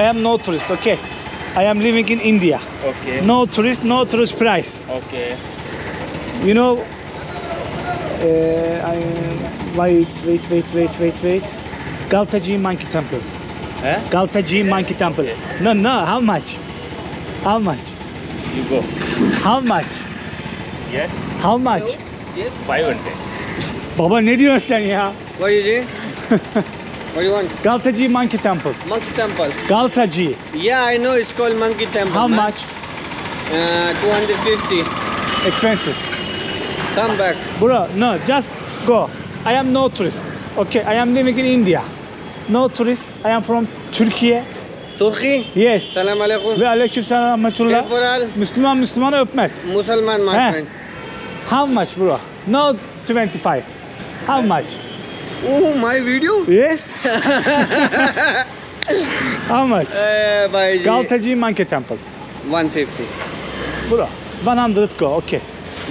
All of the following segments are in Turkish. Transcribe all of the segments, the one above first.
I am no tourist, okay? I am living in India. Okay. No tourist, no tourist price. Okay. You know, uh, I, wait, wait, wait, wait, wait, wait. Galtaji Monkey Temple. Huh? Galtaji Monkey Temple. Okay. No, no, how much? How much? You go. How much? Yes. How much? Yes. 500. Baba ne diyorsun sen ya? What is it? What do you want? Galtaji Monkey Temple. Monkey temple. Galtaji. Yeah, I know it's called monkey temple. How man. much? Uh, 250. Expensive. Come back. Bro, no, just go. I am no tourist. Okay, I am living in India. No tourist. I am from Turkey. Turkey. Yes. Salam alaikum. Ve aleykümselam rahmetullah. Temporal. Müslüman Müslümanı öpmez. Musalman, my friend. How much bro? No 25. How much? Oh, my video? Yes. How much? Uh, by Galtaji Monkey Temple. 150. Bro, 100 go. Okay.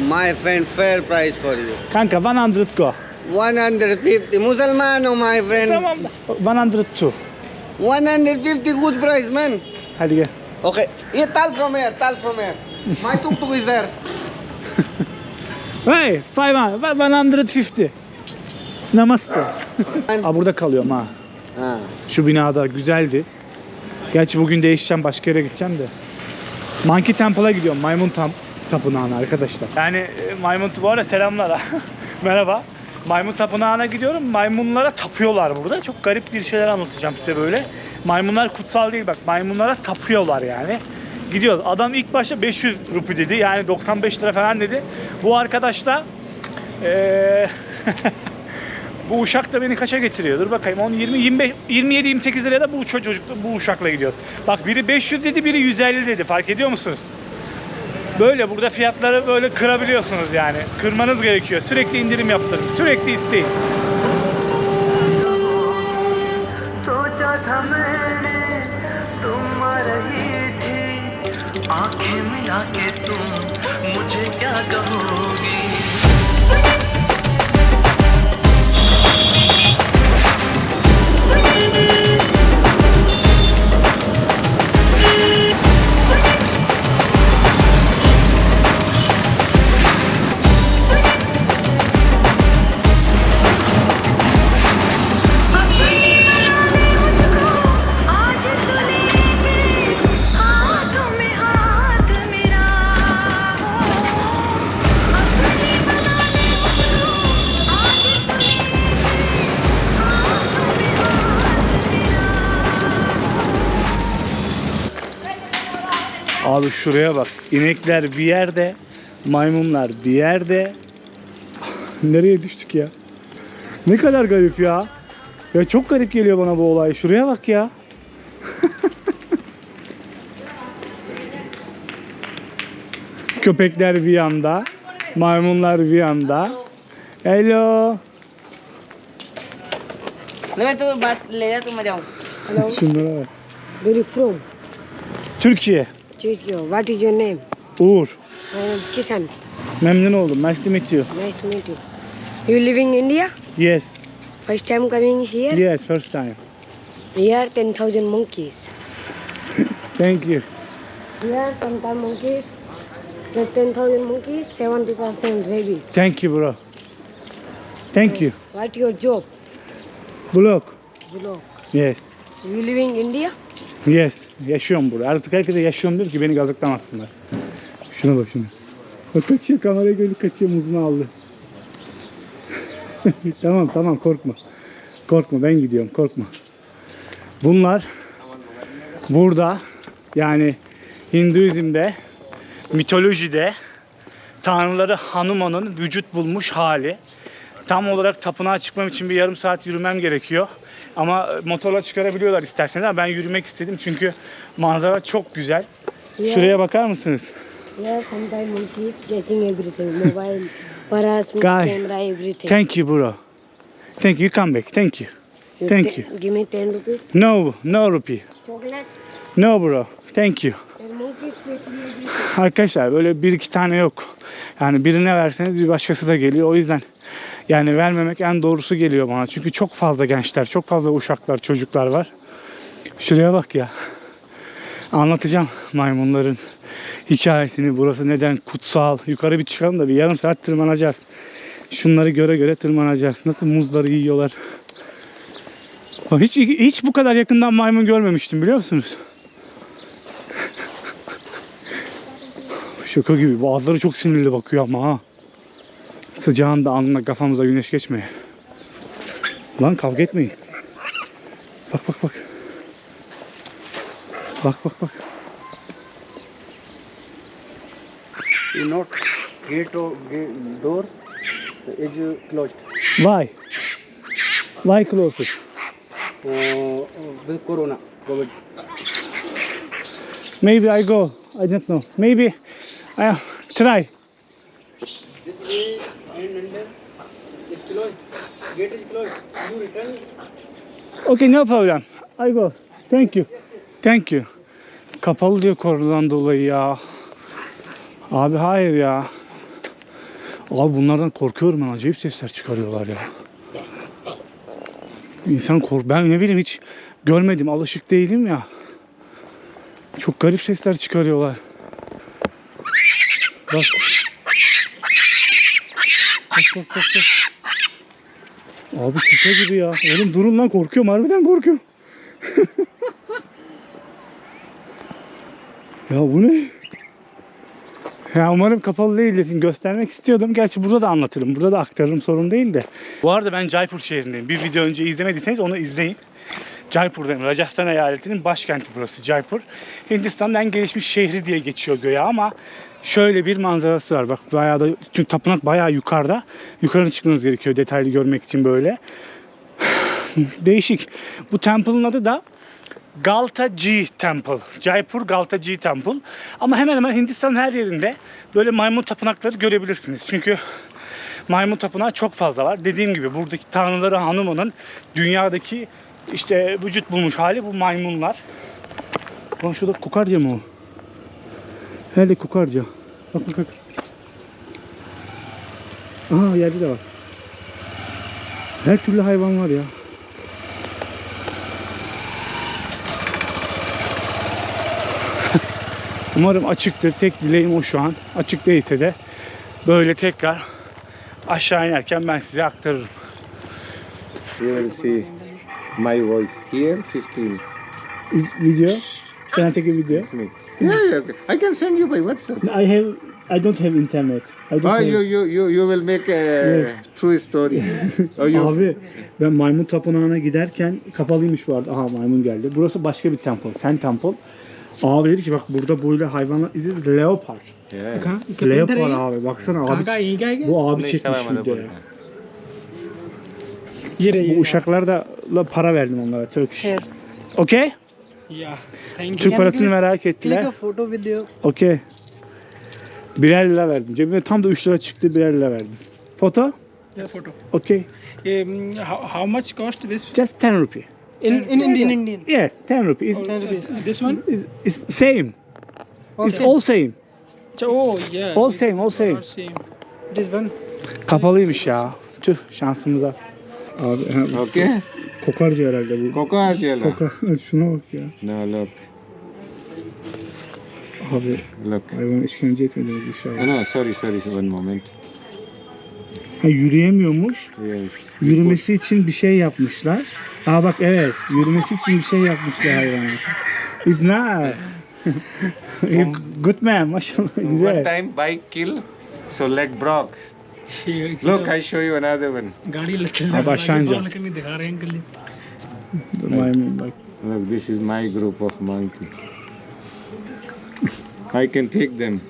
My friend, fair price for you. Kanka 100 go. 150. Musalman, oh my friend. Tamam. 102. 150 good price, man. Hadi gel. Okay. Yeah, tal from here, tal from here. My tuk-tuk is there. Hey, 500, 150. Namaste. Aa, burada kalıyorum ha. Ah. Şu binada güzeldi. Gerçi bugün değişeceğim başka yere gideceğim de. Monkey Temple'a gidiyorum. Maymun tam tapınağına arkadaşlar. Yani e, maymun bu arada selamlar. ha. Merhaba. Maymun tapınağına gidiyorum. Maymunlara tapıyorlar burada. Çok garip bir şeyler anlatacağım size böyle. Maymunlar kutsal değil bak. Maymunlara tapıyorlar yani. Gidiyor. Adam ilk başta 500 rupi dedi. Yani 95 lira falan dedi. Bu arkadaş da eee Bu uşak da beni kaça getiriyor? Dur bakayım. 10 20 25 27 28 liraya da bu çocuk bu uşakla gidiyor. Bak biri 500 dedi, biri 150 dedi. Fark ediyor musunuz? Böyle burada fiyatları böyle kırabiliyorsunuz yani. Kırmanız gerekiyor. Sürekli indirim yaptırın. Sürekli isteyin. सोचा था मैंने तुम आ रही थी आंखें मिला के तुम मुझे क्या कहोगी Şuraya bak. İnekler bir yerde, maymunlar bir yerde. Nereye düştük ya? Ne kadar garip ya. Ya çok garip geliyor bana bu olay. Şuraya bak ya. Köpekler bir yanda, maymunlar bir yanda. Hello. Şunlara bak. Where you from? Türkiye. Tokyo. What is your name? Uğur. I am Kisan. Memnun oldum. Nice to meet you. Nice to meet you. You live in India? Yes. First time coming here? Yes, first time. Here 10,000 monkeys. Thank you. Here sometimes monkeys. The 10,000 monkeys, 70% rabies. Thank you bro. Thank you. What your job? Blok. Below. Yes. You live in India? Yes. Yaşıyorum burada. Artık herkese yaşıyorum diyor ki beni gazıklamasınlar. Şuna bak şuna. Bak kaçıyor kameraya gördü kaçıyor muzunu aldı. tamam tamam korkma. Korkma ben gidiyorum korkma. Bunlar burada yani Hinduizm'de mitolojide tanrıları Hanuman'ın vücut bulmuş hali. Tam olarak tapınağa çıkmam için bir yarım saat yürümem gerekiyor. Ama motorla çıkarabiliyorlar isterseniz ama ben yürümek istedim çünkü manzara çok güzel. Yeah. Şuraya bakar mısınız? Here sometimes monkeys catching everything. Mobile, paras, camera, everything. Thank you bro. Thank you. You come back. Thank you. You thank you. Give me 10 rupees. No, no rupee. Chocolate. No bro. Thank you. Arkadaşlar böyle bir iki tane yok. Yani birine verseniz bir başkası da geliyor. O yüzden yani vermemek en doğrusu geliyor bana. Çünkü çok fazla gençler, çok fazla uşaklar, çocuklar var. Şuraya bak ya. Anlatacağım maymunların hikayesini. Burası neden kutsal. Yukarı bir çıkalım da bir yarım saat tırmanacağız. Şunları göre göre tırmanacağız. Nasıl muzları yiyorlar. Hiç hiç bu kadar yakından maymun görmemiştim biliyor musunuz? Şaka gibi. Bazıları çok sinirli bakıyor ama ha. Sıcağında alnına kafamıza güneş geçmeye. Lan kavga etmeyin. Bak bak bak. Bak bak bak. You not gate or gate door is closed. Why? Why close it? Uh, with corona, COVID. Maybe I go. I don't know. Maybe I try. This way and under is closed. Gate is closed. You return. Okay no problem. I go. Thank you. Thank you. Kapalı diyor koronadan dolayı ya. Abi hayır ya. Abi bunlardan korkuyorum ben. Acayip sesler çıkarıyorlar ya. İnsan kork... Ben ne bileyim hiç görmedim. Alışık değilim ya. Çok garip sesler çıkarıyorlar. Bak. Bak bak bak bak. Abi şaka gibi ya. Oğlum durun lan korkuyorum. Harbiden korkuyorum. ya bu ne? Ya umarım kapalı değildir. Göstermek istiyordum. Gerçi burada da anlatırım. Burada da aktarırım sorun değil de. Bu arada ben Jaipur şehrindeyim. Bir video önce izlemediyseniz onu izleyin. Jaipur'dayım. Rajasthan eyaletinin başkenti burası Jaipur. Hindistan'ın en gelişmiş şehri diye geçiyor göğe ama şöyle bir manzarası var. Bak bayağı da çünkü tapınak bayağı yukarıda. Yukarı çıkmanız gerekiyor detaylı görmek için böyle. Değişik. Bu temple'ın adı da Galta G Temple. Jaipur Galta G Temple. Ama hemen hemen Hindistan'ın her yerinde böyle maymun tapınakları görebilirsiniz. Çünkü maymun tapınağı çok fazla var. Dediğim gibi buradaki tanrıları Hanuman'ın dünyadaki işte vücut bulmuş hali bu maymunlar. Lan şurada kokarca mı o? Nerede kokarca? Bak bak bak. Aha yerde de var. Her türlü hayvan var ya. Umarım açıktır. Tek dileğim o şu an. Açık değilse de böyle tekrar aşağı inerken ben size aktarırım. See my voice here, 15. Is video? Can I take a video? It's me. Yeah, yeah, okay. I can send you by WhatsApp. I have I don't have internet. I don't Oh, have... you, you, you, you will make a true story. oh, you, Abi ben maymun tapınağına giderken kapalıymış bu arada. Aha maymun geldi. Burası başka bir temple. Sen temple. Abi dedi ki bak burada böyle hayvanlar iziz leopar. yeah. Leopar abi baksana abi. Bu abi Neyse, çekmiş ben bana videoya. bakayım. Bu uşaklar da la para verdim onlara Turkish. Okay? Yeah, thank you. Türk parasını merak ettiler. photo with you. Okay. Birer lira verdim. Cebime tam da 3 lira çıktı birer lira verdim. Foto? Yeah, photo. Okay. Um, how, how much cost this? Just 10 rupee. In, in Indian, Indian. Yes, 10 rupees. This one? Is is same. It's all same. Oh yeah. All same, all same. all same. It is one. Kapalıymış ya. Tüh şansımıza. Abi Okay. kokarca herhalde bu. Or Jella? Koka. Şuna bak ya. No, look, Abi look. hayvan işkence etmediniz inşallah. no, sorry, sorry, one moment. Ha, yürüyemiyormuş. Yes. Yürümesi için bir şey yapmışlar. Aa bak evet. Yürümesi için bir şey yapmışlar hayvana. It's nice. Good man maşallah One güzel. time bike kill, so leg broke. Look, I show you another one. Abba Shanja. Look, look, this is my group of monkeys. I can take them.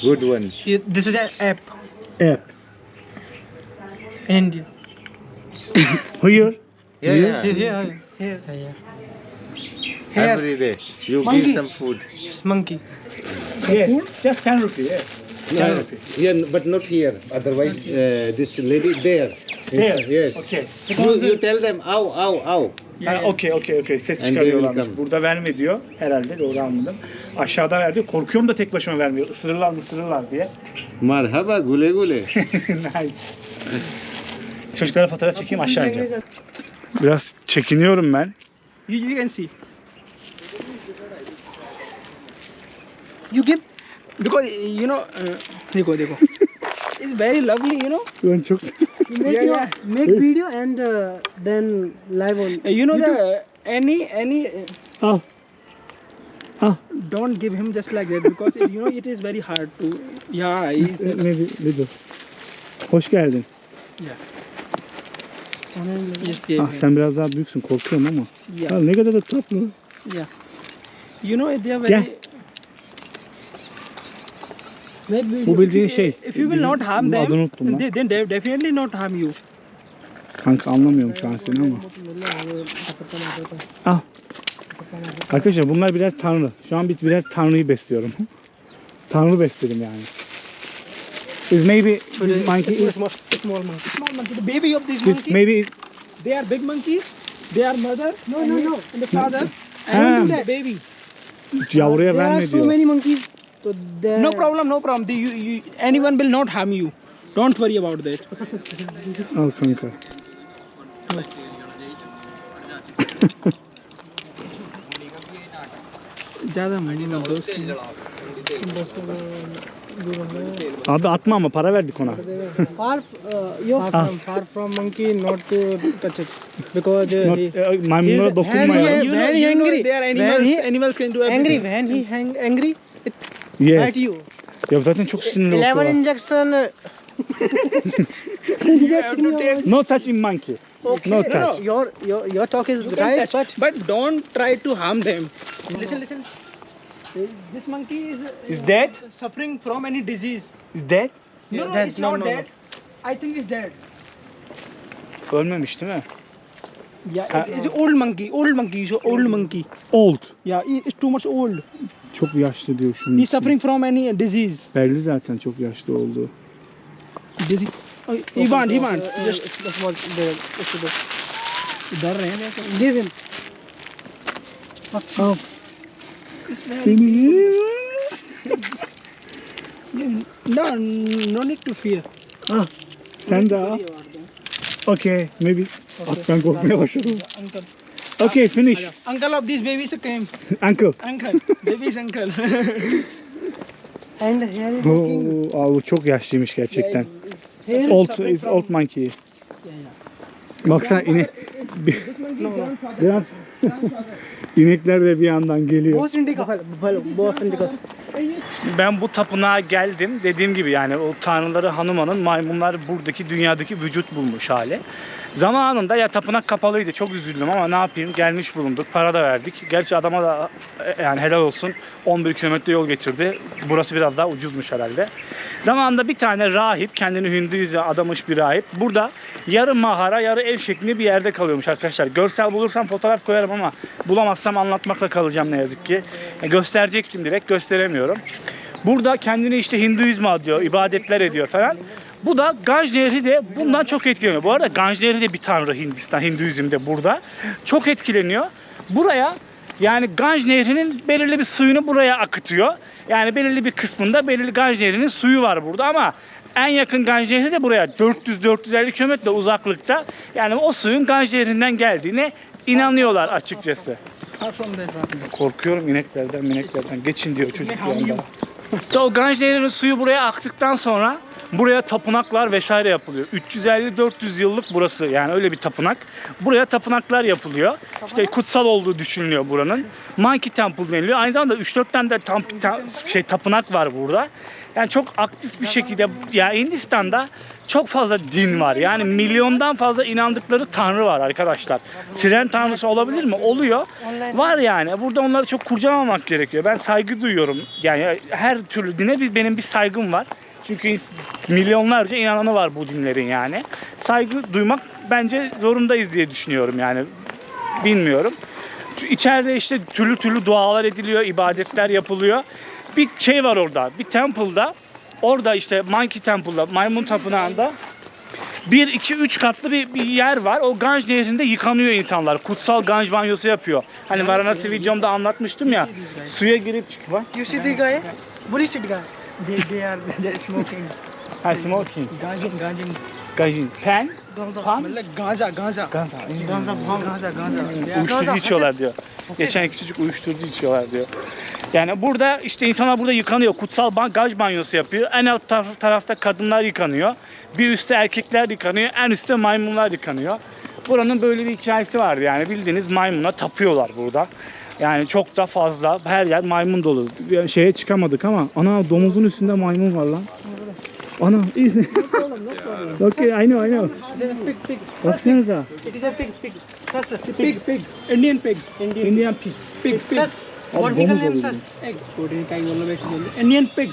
Good one. This is an app. App. India. Here? Yeah, yeah. Here, here, here. Every day, you monkey. give some food. It's monkey. Yes, just 10 rupees. Yeah. No, yeah, but not here. Otherwise, uh, this lady there. There. Yes. Okay. You, you tell them, ow, ow, ow. Ha, okey okey okey ses And çıkarıyorlarmış. Burada verme diyor. Herhalde doğru anladım. Aşağıda ver diyor. Korkuyorum da tek başıma vermiyor. Isırırlar mı ısırırlar diye. Marhaba, gule gule. nice. Çocuklara fotoğraf çekeyim aşağı ineceğim. Biraz çekiniyorum ben. You, you can see. You give because you know. Uh, देखो देखो. It's very lovely, you know. Ben çok... Make Yeah, your, yeah. make video and uh, then live on. Uh, you know the uh, any any. Uh, Al. Al. don't give him just like that because it, you know it is very hard to. Yeah, he's. Ne, ne, ne dur. Hoş geldin. Just give Ah him. sen biraz daha büyüksün korkuyorum ama. Yeah, Ya ne kadar da tatlı. yeah. You know they are Gel. very. Make video. Bu bildiğin şey. If you will not harm Adını them, unuttum lan. then they definitely not harm you. Kanka anlamıyorum şu an seni ama. Al. Arkadaşlar bunlar birer tanrı. Şu an bir birer tanrıyı besliyorum. tanrı besledim yani. Is maybe this monkey is, small, small monkey. Small monkey. The baby of this this monkey. maybe is, They are big monkeys. They are mother. No, no, no. And the father. Ah. And the baby. yavruya there are verme so diyor. many monkeys. So there. No problem, no problem. The, you, you, anyone will not harm you. Don't worry about that. Al kanka. ज़्यादा money ना दोस्त. Far, uh, Ah. from, far from monkey not to touch it because uh, Not, he, e, maymunlara He's dokunma hand- ya. Yeah, you know, very you know angry. they are Very animals. animals can do angry everything. when he hang angry it Yes. bite you. Ya zaten çok sinirli 11 okuyor. injection. uh, You take. No touching monkey. Okay, No touch. Your your your talk is You can right, touch, but but don't try to harm them. Listen, listen. This monkey is, uh, Is dead? suffering from any disease. Is dead? No, no, dead. it's No, not no, no. dead. I think it's dead. Ölmemiş değil mi? Yeah, it is an old monkey. Old monkey. So old monkey. Old. Yeah, it- it's too much old. Çok yaşlı diyor şunun He's için. suffering from any disease. Belli zaten çok yaşlı olduğu. Disease. Oh, he want, he want. uh, Just it's the small. The, it's the, डर रहे हैं लेकिन give him. No, no need to fear. Ah, sen de al. Okay, maybe. At ben korkmaya başladım. Uncle. Okay, finish. Uncle of these babies came. Uncle. Uncle. Baby's uncle. And here is Oo, aa, bu çok yaşlıymış gerçekten. here. Old, is old monkey. Baksana ine... this monkey is grandfather. Biraz... İnekler de bir yandan geliyor. Both indica. Buffalo. Both indicas. Ben bu tapınağa geldim. Dediğim gibi yani o tanrıları Hanuman'ın maymunlar buradaki dünyadaki vücut bulmuş hali. Zamanında ya tapınak kapalıydı. Çok üzüldüm ama ne yapayım gelmiş bulunduk. Para da verdik. Gerçi adama da yani helal olsun 11 kilometre yol getirdi. Burası biraz daha ucuzmuş herhalde. Zamanında bir tane rahip kendini Hinduizm'e adamış bir rahip. Burada yarı mağara yarı ev şeklinde bir yerde kalıyormuş arkadaşlar. Görsel bulursam fotoğraf koyarım ama bulamazsam anlatmakla kalacağım ne yazık ki. Gösterecektim direkt gösteremiyorum. Burada kendini işte Hinduizme adıyor, ibadetler ediyor falan. Bu da Ganj Nehri de bundan çok etkileniyor. Bu arada Ganj Nehri de bir tanrı Hindistan, Hinduizm'de burada. Çok etkileniyor. Buraya yani Ganj Nehri'nin belirli bir suyunu buraya akıtıyor. Yani belirli bir kısmında belirli Ganj Nehri'nin suyu var burada ama en yakın Ganj Nehri de buraya 400-450 kilometre uzaklıkta. Yani o suyun Ganj Nehri'nden geldiğine inanıyorlar açıkçası. Korkuyorum ineklerden mineklerden. Geçin diyor çocuk bir anda. O Ganj Nehri'nin suyu buraya aktıktan sonra buraya tapınaklar vesaire yapılıyor. 350-400 yıllık burası yani öyle bir tapınak. Buraya tapınaklar yapılıyor. İşte kutsal olduğu düşünülüyor buranın. Monkey Temple deniliyor. Aynı zamanda 3-4 tane de tam, tam- şey tapınak var burada. Yani çok aktif bir şekilde ya Hindistan'da çok fazla din var. Yani milyondan fazla inandıkları tanrı var arkadaşlar. Tren tanrısı olabilir mi? Oluyor. Var yani. Burada onları çok kurcalamamak gerekiyor. Ben saygı duyuyorum. Yani her türlü dine bir, benim bir saygım var. Çünkü milyonlarca inananı var bu dinlerin yani. Saygı duymak bence zorundayız diye düşünüyorum yani. Bilmiyorum. İçeride işte türlü türlü dualar ediliyor, ibadetler yapılıyor. Bir şey var orada, bir temple'da. Orada işte Monkey Temple'da, maymun tapınağında 1, 2, 3 katlı bir, bir yer var. O Ganj nehrinde yıkanıyor insanlar. Kutsal Ganj banyosu yapıyor. Hani Varanasi videomda anlatmıştım ya. Suya girip çıkıyor. You see the guy. They, they are they smoking. Ha ah, smoking. Ganjin, ganjin. Ganjin. Pen? Ganza. Pan? Ganza, ganza. Ganza. Ganza, pan. Ganza, ganza. Uyuşturucu içiyorlar diyor. Geçen küçücük uyuşturucu içiyorlar diyor. Yani burada işte insanlar burada yıkanıyor. Kutsal ban, gaj banyosu yapıyor. En alt tarafta kadınlar yıkanıyor. Bir üstte erkekler yıkanıyor. En üstte maymunlar yıkanıyor. Buranın böyle bir hikayesi vardı yani bildiğiniz maymuna tapıyorlar burada. Yani çok da fazla her yer maymun dolu. Yani şeye çıkamadık ama ana domuzun üstünde maymun var lan. Ana iyisin. okay, I know, I know. Pig. Baksanıza. It is a pig, pig. Sas. Pig, pig. Indian pig. Indian, Indian pig. Pig, pig. Sas. Vertical name sas. Indian pig.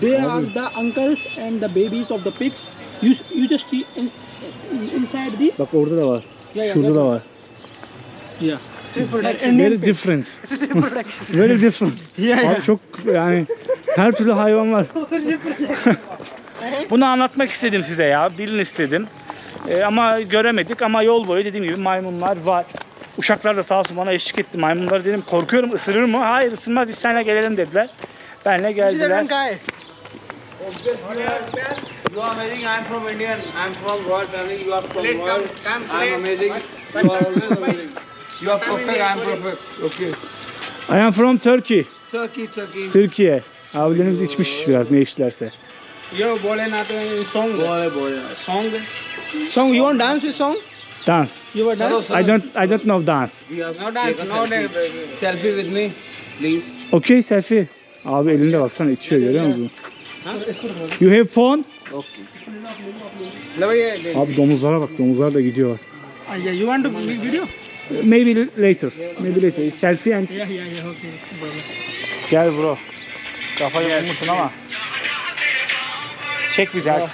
They are the uncles and the babies of the pigs you you just in, inside the Bak orada da var. Yeah, yeah, Şurada da var. yeah Very different. Very different. Abi çok yani her türlü hayvan var. Bunu anlatmak istedim size ya. Bilin istedim. Ee, ama göremedik ama yol boyu dediğim gibi maymunlar var. Uşaklar da sağ olsun bana eşlik etti. Maymunlar dedim korkuyorum ısırır mı? Hayır ısırmaz biz seninle gelelim dediler. Benle geldiler. You are amazing. I am from Indian. I am from world family. You are from please world. Come, come, I am amazing. But, you are always amazing. You are perfect. I am perfect. Okay. I am from Turkey. Turkey, Turkey. Türkiye. Abilerimiz içmiş biraz ne içtilerse. Yo, bole na song. Bole, bole. Song. Song. You want dance with song? Dance. You were dance? I don't I don't know dance. No dance, no dance. Selfie with me, please. Okay, selfie. Abi elinde baksana içiyor görüyor musun? You have phone? ये Abi domuzlara bak domuzlar da gidiyor. Ah, yeah you want to make video Maybe later. Maybe later. Selfie and yeah yeah yeah okay Gel bro. Kafayı vurmuşsun ama. Çek bizi hadi.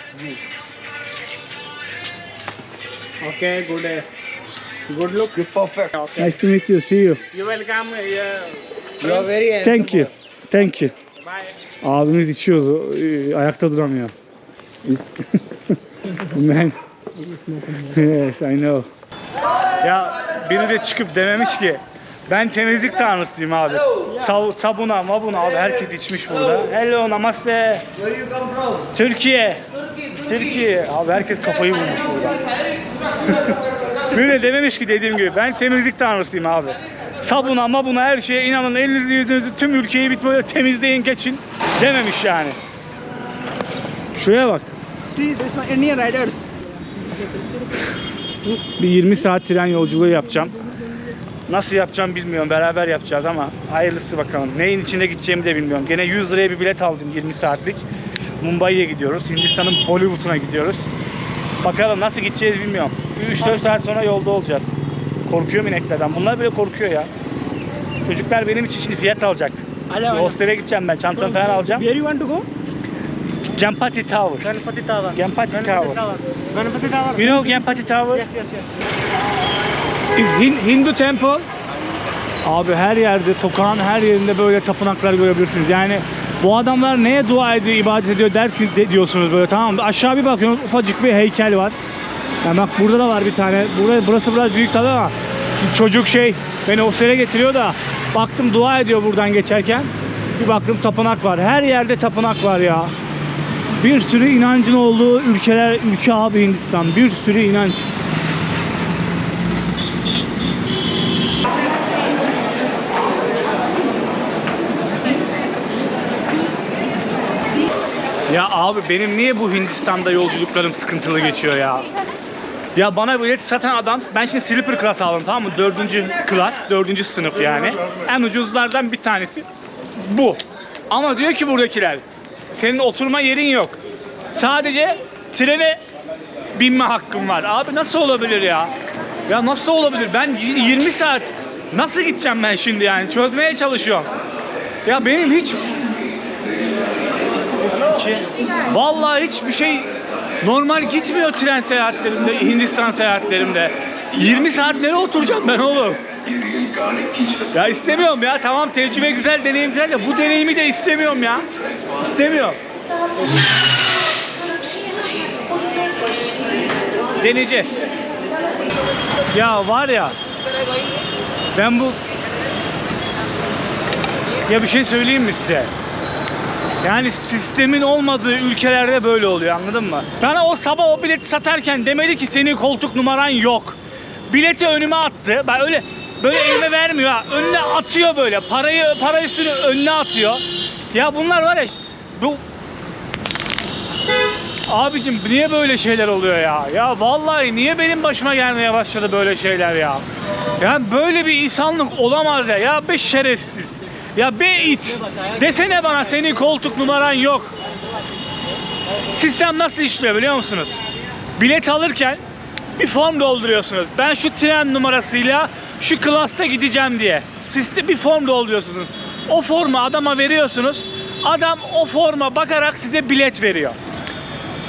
Okay, good day. Good look. You perfect. Okay. Nice to meet you. See you. You welcome. Yeah. You are very. Thank you. Thank you. Bye. Abimiz içiyordu. Ayakta duramıyor. Biz Man. yes, I know. Ya biri de çıkıp dememiş ki ben temizlik tanrısıyım abi. Sav, sabuna, mabuna abi herkes içmiş burada. Hello, namaste. Where you come from? Türkiye. Türkiye. Abi herkes kafayı vurmuş burada. Biri de dememiş ki dediğim gibi ben temizlik tanrısıyım abi. Sabuna, mabuna her şeye inanın elinizi yüzünüzü tüm ülkeyi böyle temizleyin geçin dememiş yani. Şuraya bak. See this one Indian riders Bir 20 saat tren yolculuğu yapacağım. Nasıl yapacağım bilmiyorum. Beraber yapacağız ama hayırlısı bakalım. Neyin içinde gideceğimi de bilmiyorum. Gene 100 liraya bir bilet aldım 20 saatlik. Mumbai'ye gidiyoruz. Hindistan'ın Bollywood'una gidiyoruz. Bakalım nasıl gideceğiz bilmiyorum. 3-4 saat sonra yolda olacağız. Korkuyorum ineklerden. Bunlar bile korkuyor ya. Çocuklar benim için şimdi fiyat alacak. Ala Hostele gideceğim ben. Çantamı falan alacağım. where you want to go Gempati Tower. Ganpati Tower. Gempati Tower. Ganpati Tower. You know Gempati Tower? Yes, yes, yes. Is Hin- Hindu temple. Abi her yerde, sokağın her yerinde böyle tapınaklar görebilirsiniz. Yani bu adamlar neye dua ediyor, ibadet ediyor dersin de diyorsunuz böyle tamam mı? Aşağı bir bakıyorsunuz ufacık bir heykel var. Yani bak burada da var bir tane. Burada, burası biraz büyük tabii ama şimdi çocuk şey beni hostele getiriyor da baktım dua ediyor buradan geçerken. Bir baktım tapınak var. Her yerde tapınak var ya. Bir sürü inancın olduğu ülkeler, ülke abi Hindistan. Bir sürü inanç. Ya abi benim niye bu Hindistan'da yolculuklarım sıkıntılı geçiyor ya? Ya bana bilet satan adam, ben şimdi sleeper class aldım tamam mı? Dördüncü klas, dördüncü sınıf yani. En ucuzlardan bir tanesi bu. Ama diyor ki buradakiler, senin oturma yerin yok. Sadece trene binme hakkın var. Abi nasıl olabilir ya? Ya nasıl olabilir? Ben y- 20 saat nasıl gideceğim ben şimdi yani? Çözmeye çalışıyorum. Ya benim hiç vallahi hiçbir şey normal gitmiyor tren seyahatlerimde, Hindistan seyahatlerimde. 20 saat nereye oturacağım ben oğlum? Ya istemiyorum ya. Tamam tecrübe güzel, deneyim güzel de bu deneyimi de istemiyorum ya. İstemiyorum. Deneyeceğiz. Ya var ya ben bu ya bir şey söyleyeyim mi size? Yani sistemin olmadığı ülkelerde böyle oluyor anladın mı? Bana o sabah o bileti satarken demedi ki senin koltuk numaran yok. Bileti önüme attı. Ben öyle böyle elime vermiyor ha. Önüne atıyor böyle. Parayı para üstünü önüne atıyor. Ya bunlar var ya bu Abicim niye böyle şeyler oluyor ya? Ya vallahi niye benim başıma gelmeye başladı böyle şeyler ya? Ya böyle bir insanlık olamaz ya. Ya be şerefsiz. Ya be it. Desene bana senin koltuk numaran yok. Sistem nasıl işliyor biliyor musunuz? Bilet alırken bir form dolduruyorsunuz. Ben şu tren numarasıyla şu klasta gideceğim diye. Siz bir form dolduruyorsunuz. O formu adama veriyorsunuz. Adam o forma bakarak size bilet veriyor.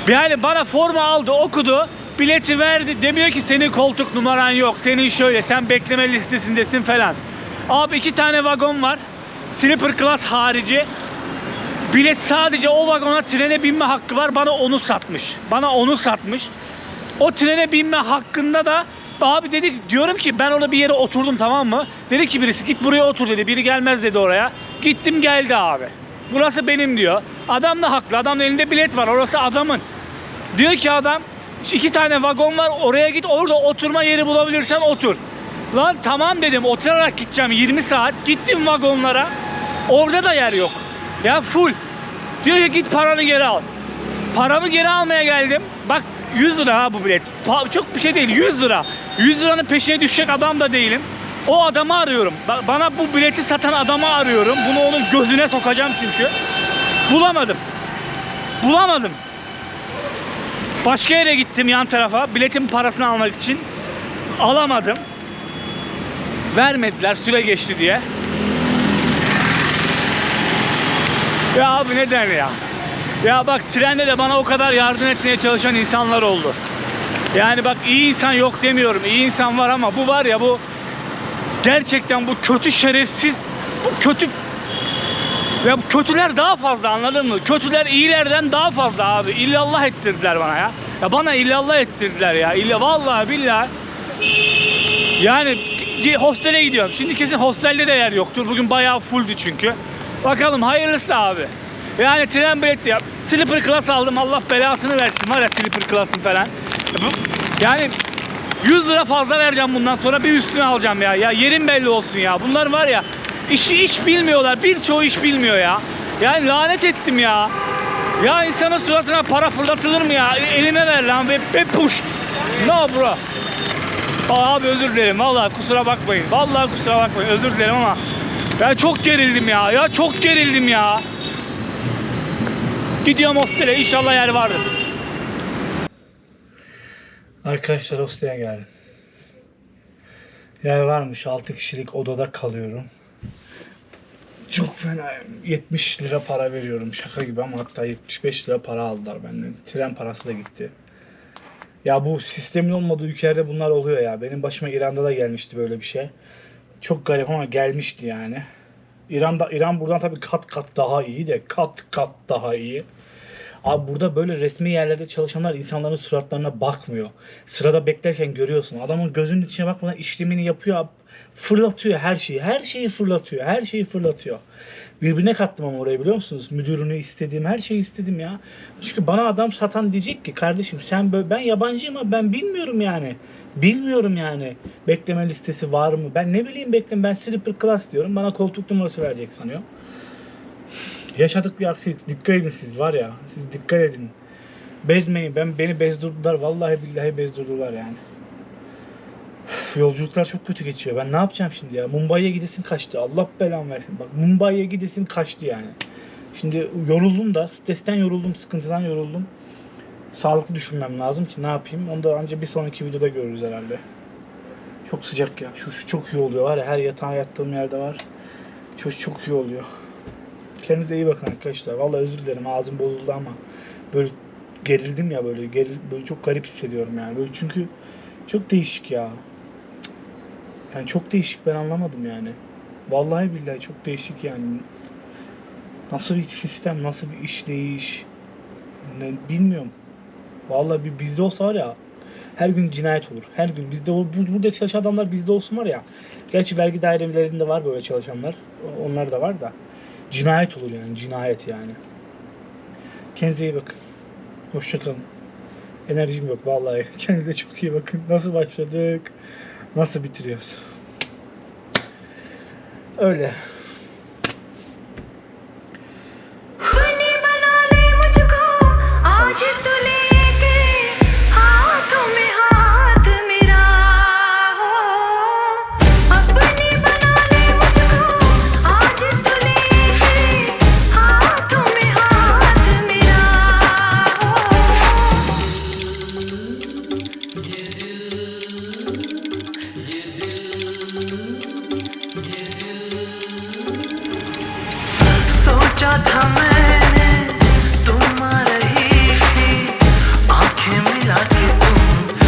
Yani bana formu aldı, okudu, bileti verdi. Demiyor ki senin koltuk numaran yok, senin şöyle, sen bekleme listesindesin falan. Abi iki tane vagon var. Sleeper class harici. Bilet sadece o vagona trene binme hakkı var. Bana onu satmış. Bana onu satmış. O trene binme hakkında da abi dedik diyorum ki ben orada bir yere oturdum tamam mı? Dedi ki birisi git buraya otur dedi. Biri gelmez dedi oraya. Gittim geldi abi. Burası benim diyor. Adam da haklı. Adamın elinde bilet var. Orası adamın. Diyor ki adam iki tane vagon var oraya git orada oturma yeri bulabilirsen otur. Lan tamam dedim oturarak gideceğim 20 saat. Gittim vagonlara. Orada da yer yok. Ya full. Diyor ki git paranı geri al. Paramı geri almaya geldim. Bak 100 lira ha bu bilet. Çok bir şey değil 100 lira. 100 liranın peşine düşecek adam da değilim. O adamı arıyorum. Ba- Bana bu bileti satan adamı arıyorum. Bunu onun gözüne sokacağım çünkü. Bulamadım. Bulamadım. Başka yere gittim yan tarafa biletin parasını almak için. Alamadım. Vermediler süre geçti diye. Ya abi neden ya? Ya bak trende de bana o kadar yardım etmeye çalışan insanlar oldu. Yani bak iyi insan yok demiyorum. İyi insan var ama bu var ya bu gerçekten bu kötü şerefsiz bu kötü ya bu kötüler daha fazla anladın mı? Kötüler iyilerden daha fazla abi. İllallah ettirdiler bana ya. Ya bana illallah ettirdiler ya. İlla vallahi billahi. Yani hostele gidiyorum. Şimdi kesin hostelde de yer yoktur. Bugün bayağı fulldü çünkü. Bakalım hayırlısı abi. Yani tren bileti yap. Sleeper class aldım. Allah belasını versin. Var ya sleeper class'ın falan. Ya Yani 100 lira fazla vereceğim bundan sonra bir üstüne alacağım ya. Ya yerin belli olsun ya. Bunlar var ya işi iş bilmiyorlar. Birçoğu iş bilmiyor ya. Yani lanet ettim ya. Ya insanın suratına para fırlatılır mı ya? Elime ver lan ve, ve push. No bro. Abi özür dilerim. Vallahi kusura bakmayın. Vallahi kusura bakmayın. Özür dilerim ama ben çok gerildim ya. Ya çok gerildim ya. Gidiyorum hostele. İnşallah yer vardır. Arkadaşlar hostele geldim. Yer varmış. 6 kişilik odada kalıyorum. Çok fena. 70 lira para veriyorum. Şaka gibi ama hatta 75 lira para aldılar benden. Tren parası da gitti. Ya bu sistemin olmadığı ülkelerde bunlar oluyor ya. Benim başıma İran'da da gelmişti böyle bir şey. Çok garip ama gelmişti yani. İran'da İran buradan tabii kat kat daha iyi de kat kat daha iyi. Abi burada böyle resmi yerlerde çalışanlar insanların suratlarına bakmıyor. Sırada beklerken görüyorsun. Adamın gözünün içine bakmadan işlemini yapıyor. abi. Fırlatıyor her şeyi. Her şeyi fırlatıyor. Her şeyi fırlatıyor. Birbirine kattım ama orayı biliyor musunuz? Müdürünü istedim. Her şeyi istedim ya. Çünkü bana adam satan diyecek ki kardeşim sen böyle ben yabancıyım ama ben bilmiyorum yani. Bilmiyorum yani. Bekleme listesi var mı? Ben ne bileyim bekleme. Ben sleeper class diyorum. Bana koltuk numarası verecek sanıyor. Yaşadık bir aksilik. Dikkat edin siz var ya. Siz dikkat edin. Bezmeyin. Ben beni bezdurdular. Vallahi billahi bezdurdular yani. Üf, Yolculuklar çok kötü geçiyor. Ben ne yapacağım şimdi ya? Mumbai'ye gidesim kaçtı. Allah belamı versin. Bak Mumbai'ye gidesim kaçtı yani. Şimdi yoruldum da. Stresten yoruldum. Sıkıntıdan yoruldum. Sağlıklı düşünmem lazım ki ne yapayım. Onu da ancak bir sonraki videoda görürüz herhalde. Çok sıcak ya. Şu, şu çok iyi oluyor var ya. Her yatağa yattığım yerde var. Çok çok iyi oluyor. Kendinize iyi bakın arkadaşlar. Vallahi özür dilerim ağzım bozuldu ama böyle gerildim ya böyle geril, böyle çok garip hissediyorum yani. Böyle çünkü çok değişik ya. Yani çok değişik ben anlamadım yani. Vallahi billahi çok değişik yani. Nasıl bir sistem, nasıl bir işleyiş ne, bilmiyorum. Vallahi bir bizde olsa var ya her gün cinayet olur. Her gün bizde bu, burada çalışan adamlar bizde olsun var ya. Gerçi vergi dairelerinde var böyle çalışanlar. Onlar da var da cinayet olur yani cinayet yani. Kendinize iyi bakın. Hoşçakalın. Enerjim yok vallahi. Kendinize çok iyi bakın. Nasıl başladık? Nasıl bitiriyoruz? Öyle.